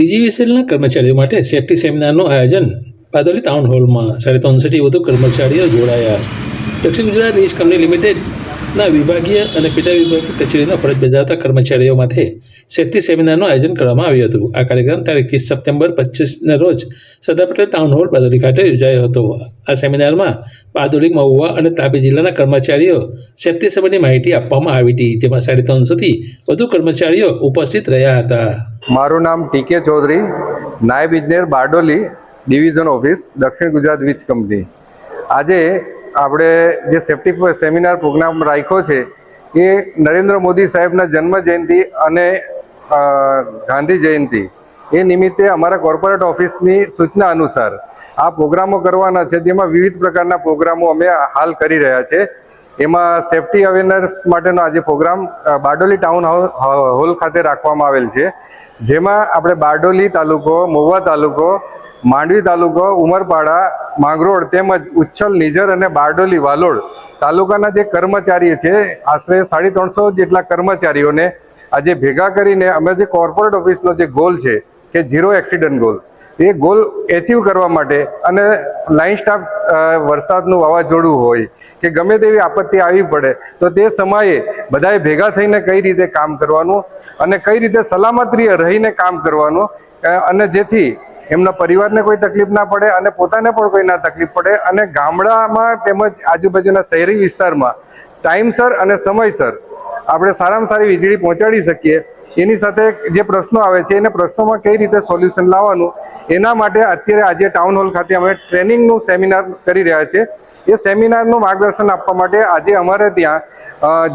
પીજીવીસીએલના કર્મચારીઓ માટે સેફ્ટી સેમિનારનું આયોજન બારડોલી ટાઉન હોલમાં સાડી ત્રણસોથી વધુ કર્મચારીઓ જોડાયા. દક્ષિણ ગુજરાત વીજ કંપની લિમિટેડના વિભાગીય અને પેટા વિભાગીય કચેરીના ફરજ બજાવતા કર્મચારીઓ માટે સેફ્ટી સેમિનારનું આયોજન કરવામાં આવ્યું હતું. આ કાર્યક્રમ તારીખ ત્રીસ સપ્ટેમ્બર પચીસના રોજ સરદાર પટેલ ટાઉન હોલ બાદોલી ખાતે યોજાયો હતો. આ સેમિનારમાં બાદોલી, મહુવા અને તાપી જિલ્લાના કર્મચારીઓ સેફ્ટી સંબંધી માહિતી આપવામાં આવી હતી, જેમાં સાડી ત્રણસોથી વધુ કર્મચારીઓ ઉપસ્થિત રહ્યા હતા. મારું નામ ટીકે ચૌધરી, નાયબ ઇજનેર બારડોલી ડિવિઝન ઓફિસ, દક્ષિણ ગુજરાત વીજ કંપની. આજે આપણે જે સેફ્ટી સેમિનાર પ્રોગ્રામ રાખ્યો છે, એ નરેન્દ્ર મોદી સાહેબના જન્મ જયંતિ અને ગાંધી જયંતિ, એ નિમિત્તે અમારા કોર્પોરેટ ઓફિસની સૂચના અનુસાર આ પ્રોગ્રામો કરવાના છે, જેમાં વિવિધ પ્રકારના પ્રોગ્રામો અમે હાલ કરી રહ્યા છે. એમાં સેફ્ટી અવેરનેસ માટેનો આજે પ્રોગ્રામ બારડોલી ટાઉન હોલ ખાતે રાખવામાં આવેલ છે. જેમાં આપણે બારડોલી તાલુકો, મહુવા તાલુકો, માંડવી તાલુકો, ઉમરપાડા, માંગરોળ તેમજ ઉચ્છલ, નિઝર અને બારડોલી વાલોડ તાલુકાના જે કર્મચારીઓ છે, આશરે સાડી ત્રણસો જેટલા કર્મચારીઓને આજે ભેગા કરીને અમે જે કોર્પોરેટ ઓફિસનો જે ગોલ છે, કે ઝીરો એક્સિડન્ટ ગોલ એ ગોલ એચીવ કરવા માટે અને લાઇન સ્ટાફ વરસાદનું વાવાઝોડું હોય કે ગમે તેવી આપત્તિ આવી પડે, તો તે સમયે બધાએ ભેગા થઈને કઈ રીતે કામ કરવાનું અને કઈ રીતે સલામત રહીને કામ કરવાનું અને જેથી એમના પરિવારને કોઈ તકલીફ ના પડે અને પોતાને પણ કોઈ ના તકલીફ પડે અને ગામડામાં તેમજ આજુબાજુના શહેરી વિસ્તારમાં ટાઈમસર અને સમયસર આપણે સારામાં સારી વીજળી પહોંચાડી શકીએ એની સાથે જે પ્રશ્નો આવે છે, એને પ્રશ્નોમાં કઈ રીતે સોલ્યુશન લાવવાનું, એના માટે અત્યારે આજે ટાઉન હોલ ખાતે અમે ટ્રેનિંગનું સેમિનાર કરી રહ્યા છે. એ સેમિનારનું માર્ગદર્શન આપવા માટે આજે અમારે ત્યાં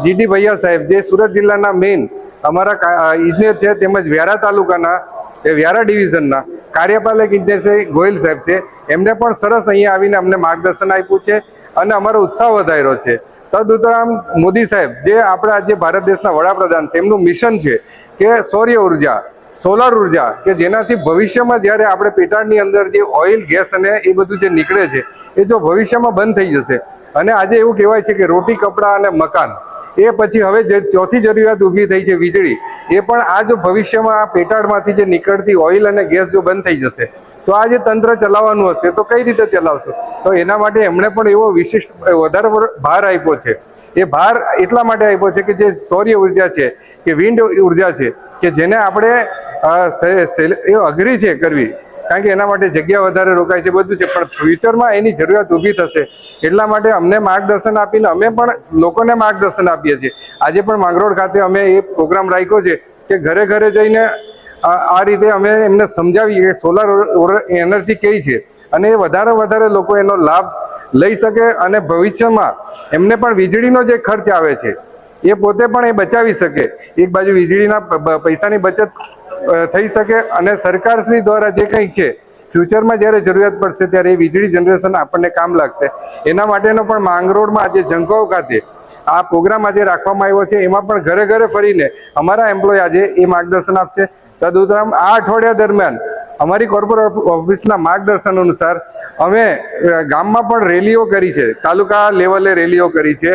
જીડી ભૈયા સાહેબ, જે સુરત જિલ્લાના મેઇન અમારા ઇજનેર છે, તેમજ વ્યારા તાલુકાના, એ વ્યારા ડિવિઝનના કાર્યપાલક ઇજનેર છે, ગોયલ સાહેબ છે, એમને પણ સરસ અહીંયા આવીને અમને માર્ગદર્શન આપ્યું છે અને અમારો ઉત્સાહ વધાર્યો છે. તદુપરાંત મોદી સાહેબ, જે આપણા જે ભારત દેશના વડાપ્રધાન છે, એમનું મિશન છે કે સૌર્ય ઊર્જા સોલાર ઊર્જા, કે જેનાથી ભવિષ્યમાં જ્યારે આપણે પેટાળની અંદર જે ઓઇલ ગેસ અને એ બધું જે નીકળે છે, એ જો ભવિષ્યમાં બંધ થઈ જશે. અને આજે એવું કહેવાય છે કે રોટી, કપડાં અને મકાન, એ પછી હવે જે ચોથી જરૂરિયાત ઊભી થઈ છે વીજળી, એ પણ આ જો ભવિષ્યમાં આ પેટાળમાંથી જે નીકળતી ઓઇલ અને ગેસ જો બંધ થઈ જશે, તો આ જે તંત્ર ચલાવવાનું હશે, તો કઈ રીતે ચલાવશો? તો એના માટે એમણે પણ એવો વિશિષ્ટ વધારે ભાર આપ્યો છે. એ ભાર એટલા માટે આપ્યો છે કે જે સૌર્ય ઊર્જા છે કે વિન્ડ ઊર્જા છે, કે જેને આપણે એ અઘરી છે કરવી. કારણ કે એના માટે જગ્યા વધારે રોકાય છે, બધું છે, પણ ફ્યુચરમાં એની જરૂરિયાત ઊભી થશે. એટલા માટે અમને માર્ગદર્શન આપીને અમે પણ લોકોને માર્ગદર્શન આપીએ છીએ. આજે પણ માંગરોળ ખાતે અમે એ પ્રોગ્રામ રાખ્યો છે કે ઘરે ઘરે જઈને આ રીતે અમે એમને સમજાવીએ કે સોલાર એનર્જી કઈ છે. અને એ વધારે વધારે લોકો એનો લાભ લઈ શકે અને ભવિષ્યમાં એમને પણ વીજળીનો જે ખર્ચ આવે છે એ પોતે પણ એ બચાવી શકે. એક બાજુ વીજળીના પૈસાની બચત થઈ શકે અને સરકારશ્રી દ્વારા જે કંઈ છે, ફ્યુચરમાં જ્યારે જરૂરિયાત પડશે ત્યારે એ વીજળી જનરેશન આપણને કામ લાગશે. એના માટેનો પણ માંગરોળમાં આજે ઝંકાવ ખાતે આ પ્રોગ્રામ આજે રાખવામાં આવ્યો છે. એમાં પણ ઘરે ઘરે ફરીને અમારા એમ્પ્લોય આજે એ માર્ગદર્શન આપશે. તદુપરાંત આ અઠવાડિયા દરમિયાન અમારી કોર્પોરેટ ઓફિસના માર્ગદર્શન અનુસાર અમે ગામમાં પણ રેલીઓ કરી છે. તાલુકા લેવલે રેલીઓ કરી છે.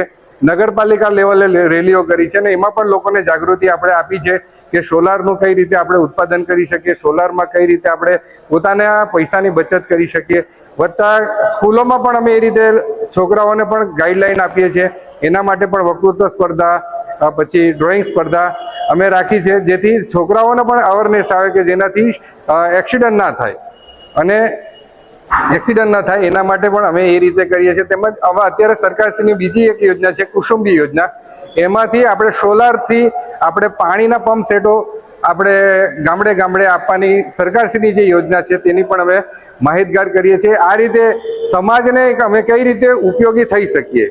નગરપાલિકા લેવલે રેલીઓ કરી છે અને એમાં પણ લોકોને જાગૃતિ આપણે આપી છે કે સોલારનું કઈ રીતે આપણે ઉત્પાદન કરી શકીએ, સોલારમાં કઈ રીતે આપણે પોતાના પૈસાની બચત કરી શકીએ. વત્તા સ્કૂલોમાં પણ અમે એ રીતે છોકરાઓને પણ ગાઈડલાઈન આપીએ છીએ. એના માટે પણ વક્તૃત્વ સ્પર્ધા પછી ડ્રોઈંગ સ્પર્ધા અમે રાખી છે, જેથી છોકરાઓને પણ અવેરનેસ આવે કે જેનાથી એક્સિડન્ટ ના થાય. અને એક્સિડન્ટ ના થાય, એના માટે પણ અમે એ રીતે કરીએ છીએ. તેમજ હવે અત્યારે સરકારશ્રીની બીજી એક યોજના છે, કુસુંબી યોજના. એમાંથી આપણે સોલારથી આપણે પાણીના પંપ સેટો આપણે ગામડે ગામડે આપવાની સરકારશ્રીની જે યોજના છે, તેની પણ અમે માહિતગાર કરીએ છીએ. આ રીતે સમાજને અમે કઈ રીતે ઉપયોગી થઈ શકીએ?